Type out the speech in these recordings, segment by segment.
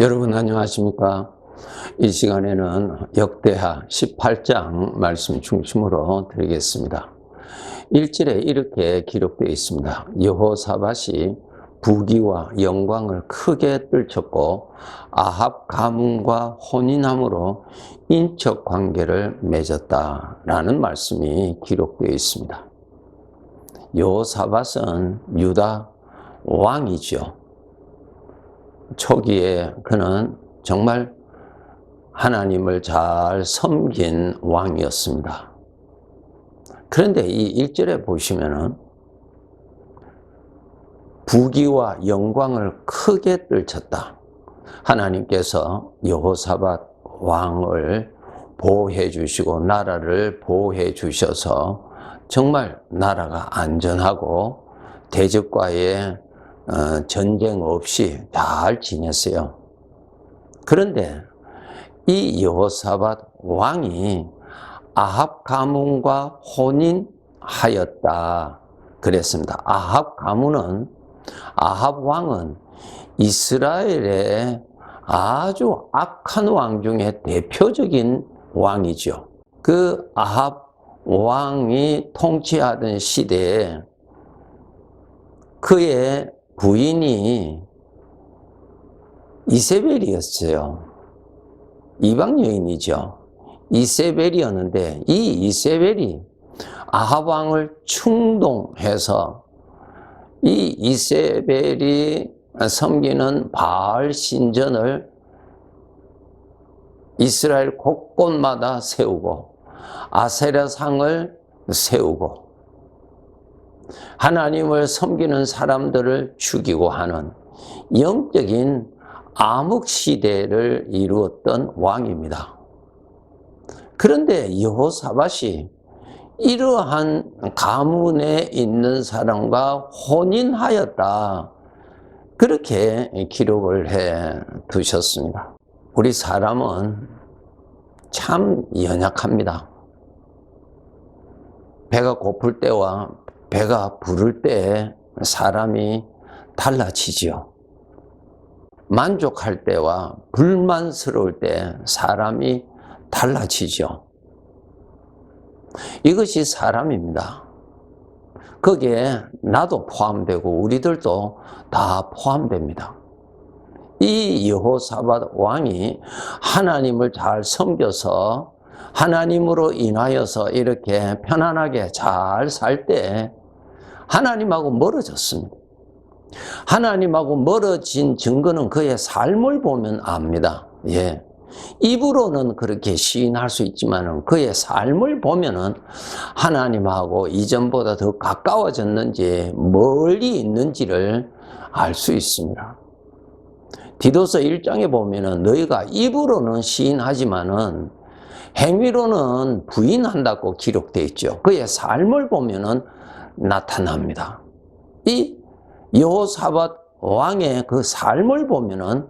여러분 안녕하십니까? 이 시간에는 역대하 18장 말씀 중심으로 드리겠습니다. 1절에 이렇게 기록되어 있습니다. 여호사밧이 부귀와 영광을 크게 떨쳤고 아합 가문과 혼인함으로 인척 관계를 맺었다라는 말씀이 기록되어 있습니다. 여호사밧은 유다 왕이죠. 초기에 그는 정말 하나님을 잘 섬긴 왕이었습니다. 그런데 이 1절에 보시면은 부귀와 영광을 크게 떨쳤다. 하나님께서 여호사밧 왕을 보호해 주시고 나라를 보호해 주셔서 정말 나라가 안전하고 대적과의 어, 전쟁 없이 잘 지냈어요. 그런데 이 여호사밧 왕이 아합 가문과 혼인하였다 그랬습니다. 아합 가문은 아합 왕은 이스라엘의 아주 악한 왕 중에 대표적인 왕이죠. 그 아합 왕이 통치하던 시대에 그의 부인이 이세벨이었어요. 이방 여인이죠. 이세벨이었는데 이 이세벨이 아합 왕을 충동해서 이 이세벨이 섬기는 바알 신전을 이스라엘 곳곳마다 세우고 아세라 상을 세우고 하나님을 섬기는 사람들을 죽이고 하는 영적인 암흑 시대를 이루었던 왕입니다. 그런데 여호사밧이 이러한 가문에 있는 사람과 혼인하였다. 그렇게 기록을 해 두셨습니다. 우리 사람은 참 연약합니다. 배가 고플 때와 배가 부를 때 사람이 달라지지요. 만족할 때와 불만스러울 때 사람이 달라지죠. 이것이 사람입니다. 거기에 나도 포함되고 우리들도 다 포함됩니다. 이 여호사밧 왕이 하나님을 잘 섬겨서 하나님으로 인하여서 이렇게 편안하게 잘 살 때 하나님하고 멀어졌습니다. 하나님하고 멀어진 증거는 그의 삶을 보면 압니다. 예. 입으로는 그렇게 시인할 수 있지만 그의 삶을 보면은 하나님하고 이전보다 더 가까워졌는지 멀리 있는지를 알 수 있습니다. 디도서 1장에 보면은 너희가 입으로는 시인하지만은 행위로는 부인한다고 기록되어 있죠. 그의 삶을 보면은 나타납니다. 이 여호사밧 왕의 그 삶을 보면은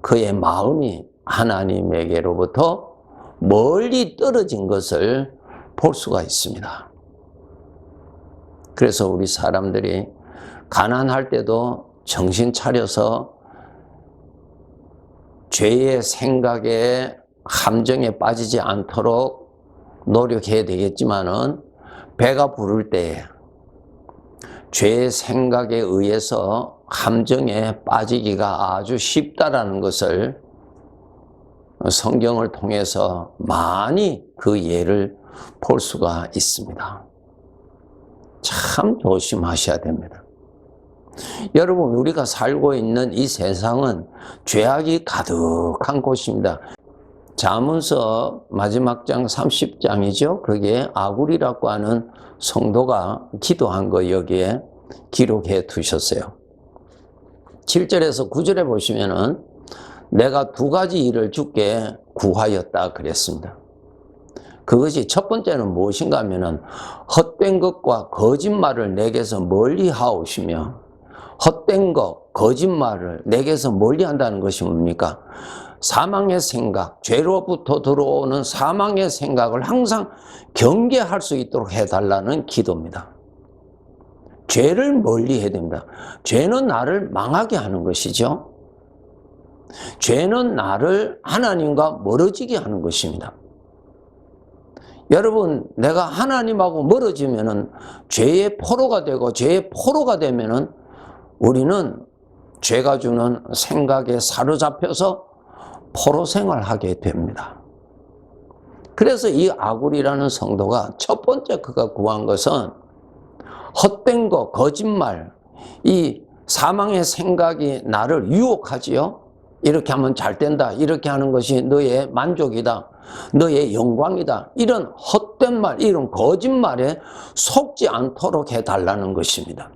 그의 마음이 하나님에게로부터 멀리 떨어진 것을 볼 수가 있습니다. 그래서 우리 사람들이 가난할 때도 정신 차려서 죄의 생각에 함정에 빠지지 않도록 노력해야 되겠지만은 배가 부를 때 죄의 생각에 의해서 함정에 빠지기가 아주 쉽다라는 것을 성경을 통해서 많이 그 예를 볼 수가 있습니다. 참 조심하셔야 됩니다. 여러분, 우리가 살고 있는 이 세상은 죄악이 가득한 곳입니다. 자문서 마지막 장 30장이죠. 그게 아굴이라고 하는 성도가 기도한 거 여기에 기록해 두셨어요. 7절에서 9절에 보시면은 내가 두 가지 일을 주께 구하였다 그랬습니다. 그것이 첫 번째는 무엇인가 하면은 헛된 것과 거짓말을 내게서 멀리 하오시며 헛된 것, 거짓말을 내게서 멀리 한다는 것이 뭡니까? 사망의 생각, 죄로부터 들어오는 사망의 생각을 항상 경계할 수 있도록 해달라는 기도입니다. 죄를 멀리 해야 됩니다. 죄는 나를 망하게 하는 것이죠. 죄는 나를 하나님과 멀어지게 하는 것입니다. 여러분, 내가 하나님하고 멀어지면은 죄의 포로가 되고 죄의 포로가 되면은 우리는 죄가 주는 생각에 사로잡혀서 포로 생활하게 됩니다. 그래서 이 아굴이라는 성도가 첫 번째 그가 구한 것은 헛된 거, 거짓말, 이 사망의 생각이 나를 유혹하지요. 이렇게 하면 잘 된다. 이렇게 하는 것이 너의 만족이다. 너의 영광이다. 이런 헛된 말, 이런 거짓말에 속지 않도록 해달라는 것입니다.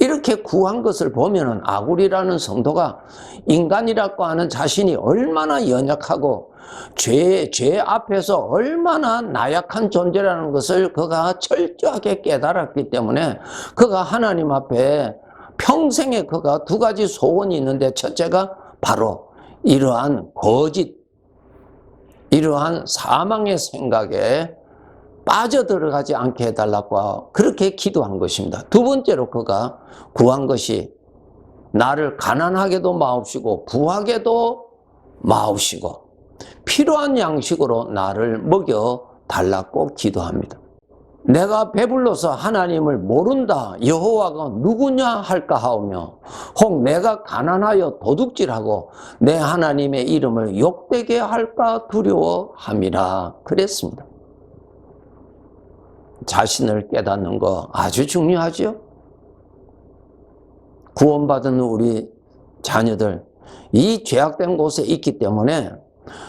이렇게 구한 것을 보면은 아굴이라는 성도가 인간이라고 하는 자신이 얼마나 연약하고 죄, 죄 앞에서 얼마나 나약한 존재라는 것을 그가 철저하게 깨달았기 때문에 그가 하나님 앞에 평생에 그가 두 가지 소원이 있는데 첫째가 바로 이러한 거짓, 이러한 사망의 생각에 빠져들어가지 않게 해달라고 그렇게 기도한 것입니다. 두 번째로 그가 구한 것이 나를 가난하게도 마옵시고 부하게도 마옵시고 필요한 양식으로 나를 먹여 달라고 기도합니다. 내가 배불러서 하나님을 모른다 여호와가 누구냐 할까 하오며 혹 내가 가난하여 도둑질하고 내 하나님의 이름을 욕되게 할까 두려워함이라 그랬습니다. 자신을 깨닫는 거 아주 중요하지요. 구원받은 우리 자녀들 이 죄악된 곳에 있기 때문에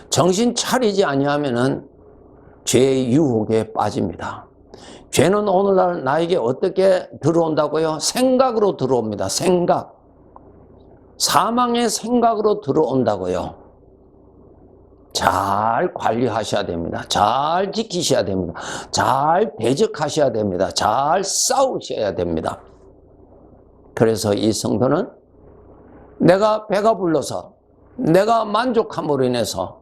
정신 차리지 아니하면은 죄의 유혹에 빠집니다. 죄는 오늘날 나에게 어떻게 들어온다고요? 생각으로 들어옵니다. 생각. 사망의 생각으로 들어온다고요. 잘 관리하셔야 됩니다. 잘 지키셔야 됩니다. 잘 대적하셔야 됩니다. 잘 싸우셔야 됩니다. 그래서 이 성도는 내가 배가 불러서 내가 만족함으로 인해서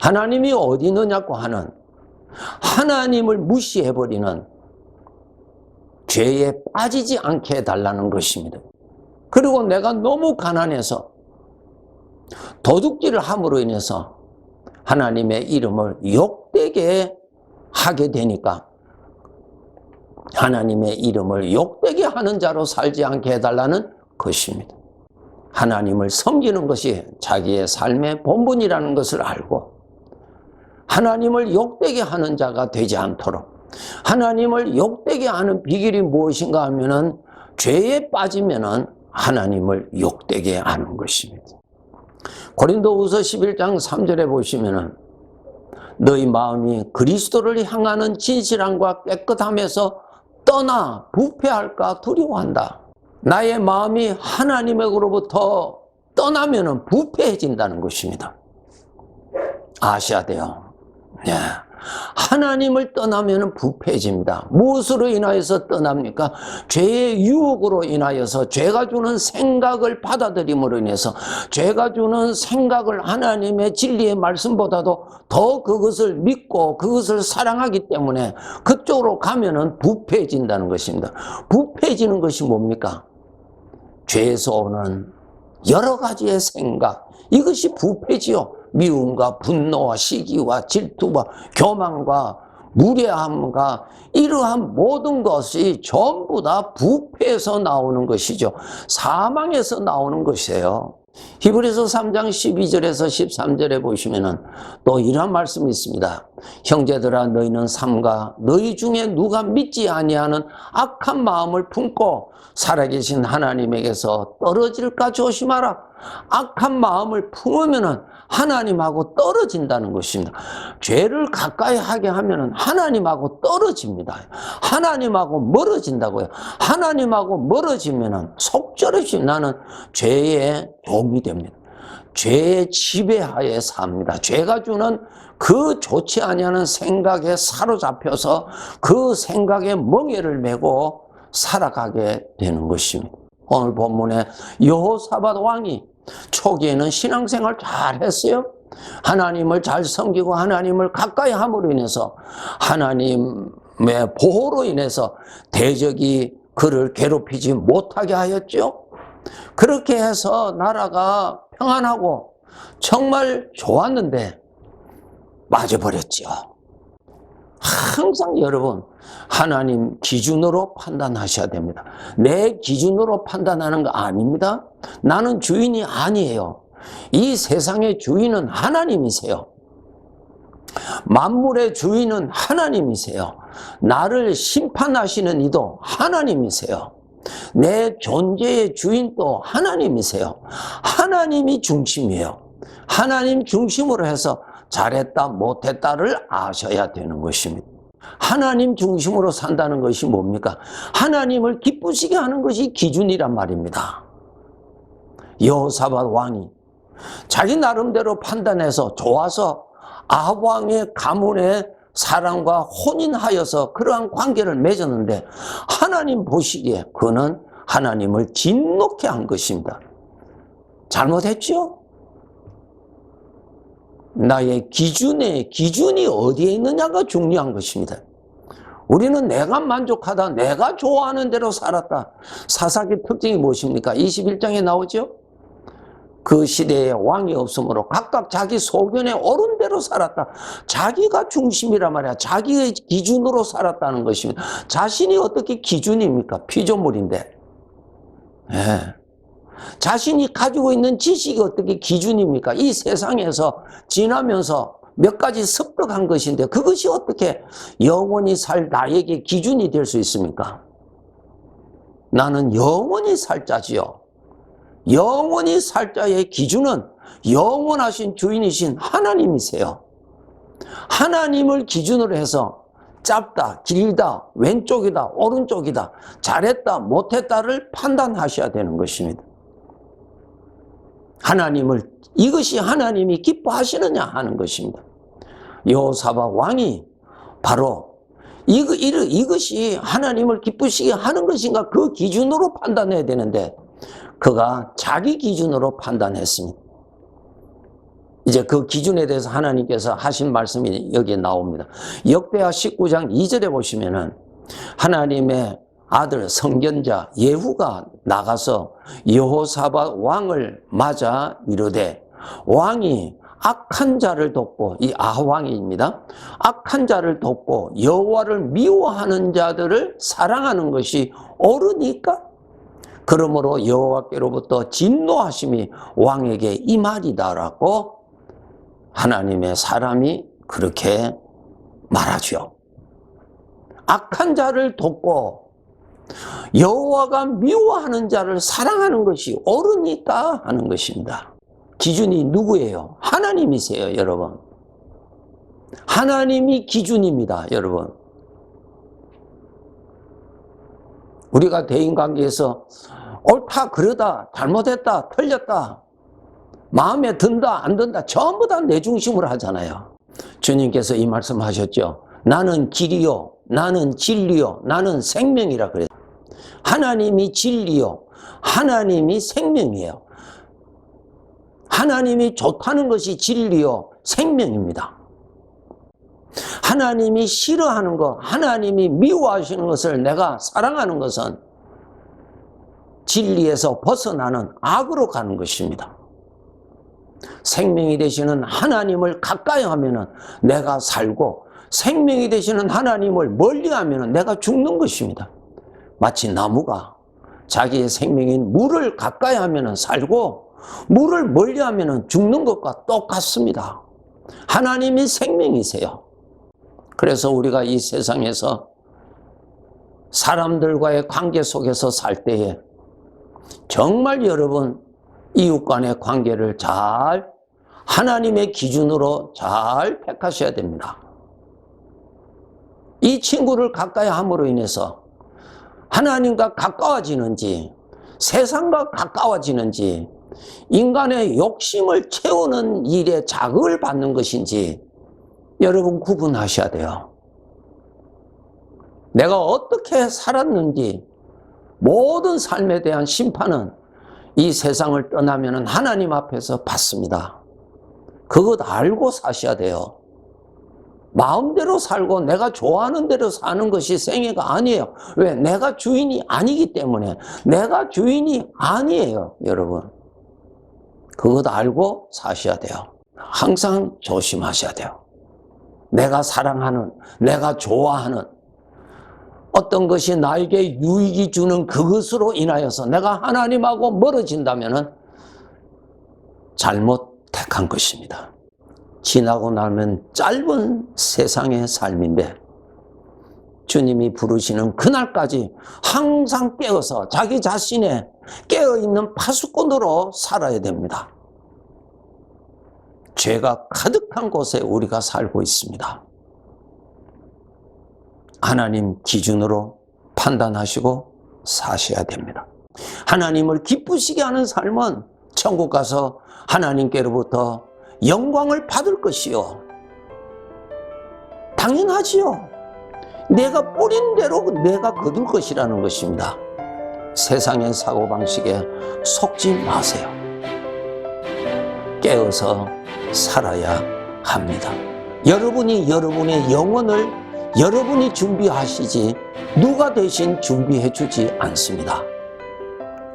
하나님이 어디 있느냐고 하는 하나님을 무시해버리는 죄에 빠지지 않게 해달라는 것입니다. 그리고 내가 너무 가난해서 도둑질을 함으로 인해서 하나님의 이름을 욕되게 하게 되니까 하나님의 이름을 욕되게 하는 자로 살지 않게 해달라는 것입니다. 하나님을 섬기는 것이 자기의 삶의 본분이라는 것을 알고 하나님을 욕되게 하는 자가 되지 않도록 하나님을 욕되게 하는 비결이 무엇인가 하면은 죄에 빠지면은 하나님을 욕되게 하는 것입니다. 고린도후서 11장 3절에 보시면은 너희 마음이 그리스도를 향하는 진실함과 깨끗함에서 떠나 부패할까 두려워한다. 나의 마음이 하나님으로부터 떠나면은 부패해진다는 것입니다. 아셔야 돼요. 네. 하나님을 떠나면 부패해집니다. 무엇으로 인하여서 떠납니까? 죄의 유혹으로 인하여서 죄가 주는 생각을 받아들임으로 인해서 죄가 주는 생각을 하나님의 진리의 말씀보다도 더 그것을 믿고 그것을 사랑하기 때문에 그쪽으로 가면은 부패해진다는 것입니다. 부패해지는 것이 뭡니까? 죄에서 오는 여러 가지의 생각, 이것이 부패지요. 미움과 분노와 시기와 질투와 교만과 무례함과 이러한 모든 것이 전부 다 부패에서 나오는 것이죠. 사망에서 나오는 것이에요. 히브리서 3장 12절에서 13절에 보시면은 또 이런 말씀이 있습니다. 형제들아 너희는 삼가 너희 중에 누가 믿지 아니하는 악한 마음을 품고 살아계신 하나님에게서 떨어질까 조심하라. 악한 마음을 품으면은 하나님하고 떨어진다는 것입니다. 죄를 가까이 하게 하면은 하나님하고 떨어집니다. 하나님하고 멀어진다고요. 하나님하고 멀어지면은 속절없이 나는 죄의 종이 됩니다. 죄의 지배하에 삽니다. 죄가 주는 그 좋지 아니하는 생각에 사로잡혀서 그 생각에 멍에를 메고 살아가게 되는 것입니다. 오늘 본문에 여호사밧 왕이 초기에는 신앙생활 잘 했어요. 하나님을 잘 섬기고 하나님을 가까이 함으로 인해서 하나님의 보호로 인해서 대적이 그를 괴롭히지 못하게 하였죠. 그렇게 해서 나라가 평안하고 정말 좋았는데 맞아버렸죠. 항상 여러분 하나님 기준으로 판단하셔야 됩니다. 내 기준으로 판단하는 거 아닙니다. 나는 주인이 아니에요. 이 세상의 주인은 하나님이세요. 만물의 주인은 하나님이세요. 나를 심판하시는 이도 하나님이세요. 내 존재의 주인도 하나님이세요. 하나님이 중심이에요. 하나님 중심으로 해서 잘했다, 못했다를 아셔야 되는 것입니다. 하나님 중심으로 산다는 것이 뭡니까? 하나님을 기쁘시게 하는 것이 기준이란 말입니다. 여호사밧 왕이 자기 나름대로 판단해서 좋아서 아왕의 가문의 사랑과 혼인하여서 그러한 관계를 맺었는데 하나님 보시기에 그는 하나님을 진노케 한 것입니다. 잘못했죠? 나의 기준의 기준이 어디에 있느냐가 중요한 것입니다. 우리는 내가 만족하다, 내가 좋아하는 대로 살았다. 사사기 특징이 무엇입니까? 21장에 나오죠? 그 시대에 왕이 없으므로 각각 자기 소견에 옳은 대로 살았다. 자기가 중심이란 말이야. 자기의 기준으로 살았다는 것입니다. 자신이 어떻게 기준입니까? 피조물인데. 예. 자신이 가지고 있는 지식이 어떻게 기준입니까? 이 세상에서 지나면서 몇 가지 습득한 것인데 그것이 어떻게 영원히 살 나에게 기준이 될 수 있습니까? 나는 영원히 살 자지요. 영원히 살 자의 기준은 영원하신 주인이신 하나님이세요. 하나님을 기준으로 해서 짧다, 길다, 왼쪽이다, 오른쪽이다, 잘했다, 못했다를 판단하셔야 되는 것입니다. 하나님을 이것이 하나님이 기뻐하시느냐 하는 것입니다. 여호사밧 왕이 바로 이거, 이것이 하나님을 기쁘시게 하는 것인가 그 기준으로 판단해야 되는데 그가 자기 기준으로 판단했습니다. 이제 그 기준에 대해서 하나님께서 하신 말씀이 여기에 나옵니다. 역대하 19장 2절에 보시면은 하나님의 아들 성견자 예후가 나가서 여호사밧 왕을 맞아 이르되 왕이 악한 자를 돕고 이 아왕입니다. 악한 자를 돕고 여호와를 미워하는 자들을 사랑하는 것이 옳으니까 그러므로 여호와께로부터 진노하심이 왕에게 임하리다라고 하나님의 사람이 그렇게 말하죠. 악한 자를 돕고 여호와가 미워하는 자를 사랑하는 것이 옳으니까 하는 것입니다. 기준이 누구예요? 하나님이세요, 여러분. 하나님이 기준입니다, 여러분. 우리가 대인 관계에서 옳다, 그러다, 잘못했다, 틀렸다, 마음에 든다, 안 든다, 전부 다 내 중심으로 하잖아요. 주님께서 이 말씀 하셨죠. 나는 길이요, 나는 진리요, 나는 생명이라 그랬어요. 하나님이 진리요, 하나님이 생명이에요. 하나님이 좋다는 것이 진리요, 생명입니다. 하나님이 싫어하는 것, 하나님이 미워하시는 것을 내가 사랑하는 것은 진리에서 벗어나는 악으로 가는 것입니다. 생명이 되시는 하나님을 가까이 하면 내가 살고 생명이 되시는 하나님을 멀리 하면 내가 죽는 것입니다. 마치 나무가 자기의 생명인 물을 가까이 하면 살고 물을 멀리 하면 죽는 것과 똑같습니다. 하나님이 생명이세요. 그래서 우리가 이 세상에서 사람들과의 관계 속에서 살 때에 정말 여러분 이웃 간의 관계를 잘 하나님의 기준으로 잘 택하셔야 됩니다. 이 친구를 가까이 함으로 인해서 하나님과 가까워지는지 세상과 가까워지는지 인간의 욕심을 채우는 일에 자극을 받는 것인지 여러분 구분하셔야 돼요. 내가 어떻게 살았는지 모든 삶에 대한 심판은 이 세상을 떠나면 하나님 앞에서 받습니다. 그것 알고 사셔야 돼요. 마음대로 살고 내가 좋아하는 대로 사는 것이 생애가 아니에요. 왜? 내가 주인이 아니기 때문에. 내가 주인이 아니에요, 여러분. 그것 알고 사셔야 돼요. 항상 조심하셔야 돼요. 내가 사랑하는, 내가 좋아하는 어떤 것이 나에게 유익이 주는 그것으로 인하여서 내가 하나님하고 멀어진다면 잘못 택한 것입니다. 지나고 나면 짧은 세상의 삶인데 주님이 부르시는 그날까지 항상 깨어서 자기 자신의 깨어있는 파수꾼으로 살아야 됩니다. 죄가 가득한 곳에 우리가 살고 있습니다. 하나님 기준으로 판단하시고 사셔야 됩니다. 하나님을 기쁘시게 하는 삶은 천국 가서 하나님께로부터 영광을 받을 것이요. 당연하지요. 내가 뿌린 대로 내가 거둘 것이라는 것입니다. 세상의 사고방식에 속지 마세요. 깨어서 살아야 합니다. 여러분이 여러분의 영혼을 여러분이 준비하시지 누가 대신 준비해 주지 않습니다.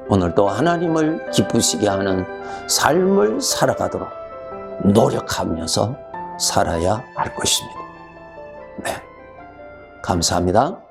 오늘도 하나님을 기쁘시게 하는 삶을 살아가도록 노력하면서 살아야 할 것입니다. 네. 감사합니다.